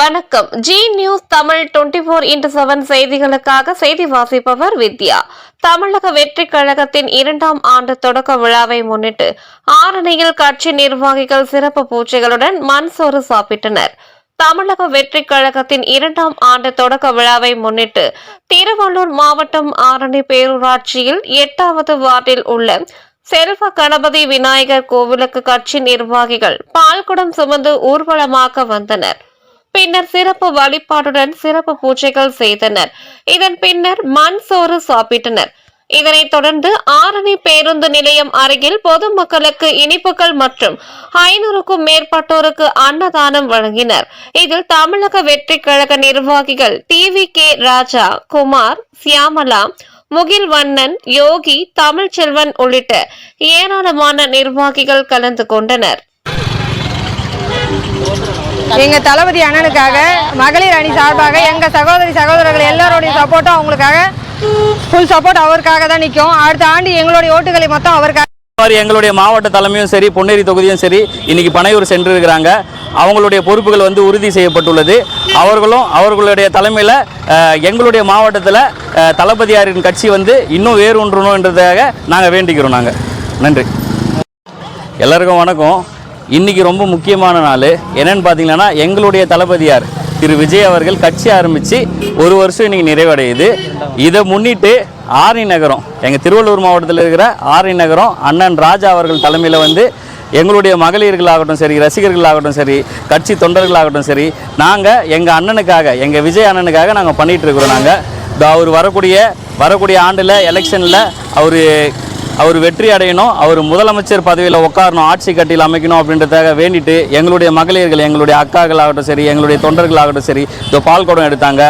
வணக்கம். Zee news Tamil twenty four into seven செய்திகளுக்காக செய்தி வாசிப்பவர் வித்யா. தமிழக வெற்றி கழகத்தின் இரண்டாம் ஆண்டு தொடக்க விழாவை முன்னிட்டு ஆரணியில் கட்சி நிர்வாகிகள் சிறப்பு பூஜைகளுடன் மண்சோறு சாப்பிட்டனர். தமிழக வெற்றி கழகத்தின் இரண்டாம் ஆண்டு தொடக்க விழாவை முன்னிட்டு திருவள்ளூர் மாவட்டம் ஆரணி பேரூராட்சியில் எட்டாவது வார்டில் உள்ள செல்வ கணபதி விநாயகர் கோவிலுக்கு கட்சி நிர்வாகிகள் பால்குடம் சுமந்து ஊர்வலமாக வந்தனர். பின்னர் சிறப்பு வழிபாட்டுடன் சிறப்பு பூஜைகள் செய்தனர். இதன் பின்னர் மண் சோறு சாப்பிட்டனர். இதனைத் தொடர்ந்து ஆரணி பேருந்து நிலையம் அருகில் பொதுமக்களுக்கு இனிப்புகள் மற்றும் ஐநூறுக்கும் மேற்பட்டோருக்கு அன்னதானம் வழங்கினர். இதில் தமிழக வெற்றி கழக நிர்வாகிகள் டிவி கே. ராஜா குமார் சியாமலா முகில்வண்ணன் யோகி தமிழ்ச்செல்வன் உள்ளிட்ட ஏராளமான நிர்வாகிகள் கலந்து கொண்டனர். எங்க தளபதி அண்ணனுக்காக மகளிர் அணி சார்பாக எங்க சகோதரி சகோதரர்கள் எல்லாரோடைய சப்போர்ட்டும் அவங்களுக்காக ஃபுல் சப்போர்ட் அவருக்காக தான் நிற்கும் அடுத்த ஆண்டு எங்களுடைய ஓட்டுகளை மொத்தம் அவருக்காக எங்களுடைய மாவட்ட தலைமையும் சரி பொன்னேரி தொகுதியும் சரி இன்னைக்கு பனையூர் சென்றிருக்கிறாங்க. அவங்களுடைய பொறுப்புகள் வந்து உறுதி செய்யப்பட்டுள்ளது. அவர்களும் அவர்களுடைய தலைமையில் எங்களுடைய மாவட்டத்தில் தளபதியாரின் கட்சி வந்து இன்னும் வேரூன்றணுன்றதாக நாங்கள் வேண்டிக்கிறோம் நாங்கள் நன்றி. எல்லாருக்கும் வணக்கம். இன்றைக்கி ரொம்ப முக்கியமான நாள். என்னென்னு பார்த்தீங்கன்னா எங்களுடைய தளபதியார் திரு விஜய் அவர்கள் கட்சி ஆரம்பித்து ஒரு வருஷம் இன்னைக்கு நிறைவடையுது. இதை முன்னிட்டு ஆரணி நகரம் எங்கள் திருவள்ளூர் மாவட்டத்தில் இருக்கிற ஆரணி நகரம் அண்ணன் ராஜா அவர்கள் தலைமையில் வந்து எங்களுடைய மகளிர்களாகட்டும் சரி ரசிகர்களாகட்டும் சரி கட்சி தொண்டர்களாகட்டும் சரி நாங்கள் எங்கள் அண்ணனுக்காக எங்கள் விஜய் அண்ணனுக்காக நாங்கள் பண்ணிகிட்டு இருக்கிறோம் நாங்கள் அவர் வரக்கூடிய வரக்கூடிய ஆண்டில் எலெக்ஷனில் அவர் அவர் வெற்றி அடையணும் அவர் முதலமைச்சர் பதவியில் உட்காரணும் ஆட்சி கட்டியில் அமைக்கணும் அப்படின்றதாக வேண்டிட்டு எங்களுடைய மகளிர்கள் எங்களுடைய அக்காக்கள் ஆகட்டும் சரி எங்களுடைய தொண்டர்கள் ஆகட்டும் சரி இந்த பால் குடம் எடுத்தாங்க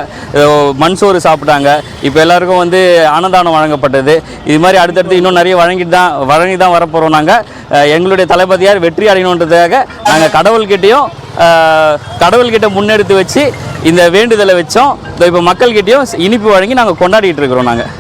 மண்சோறு சாப்பிட்டாங்க. இப்போ எல்லாருக்கும் வந்து அன்னதானம் வழங்கப்பட்டது. இது மாதிரி அடுத்தடுத்து இன்னும் நிறைய வழங்கிட்டு தான் வழங்கி தான் வரப்போகிறோம் நாங்கள் எங்களுடைய தளபதியார் வெற்றி அடையணுன்றதுக்காக நாங்கள் கடவுள்கிட்டையும் கடவுள்கிட்ட முன்னெடுத்து வச்சு இந்த வேண்டுதலை வச்சோம். இப்போ மக்கள்கிட்டையும் இனிப்பு வழங்கி நாங்கள் கொண்டாடிட்டு இருக்கிறோம் நாங்கள்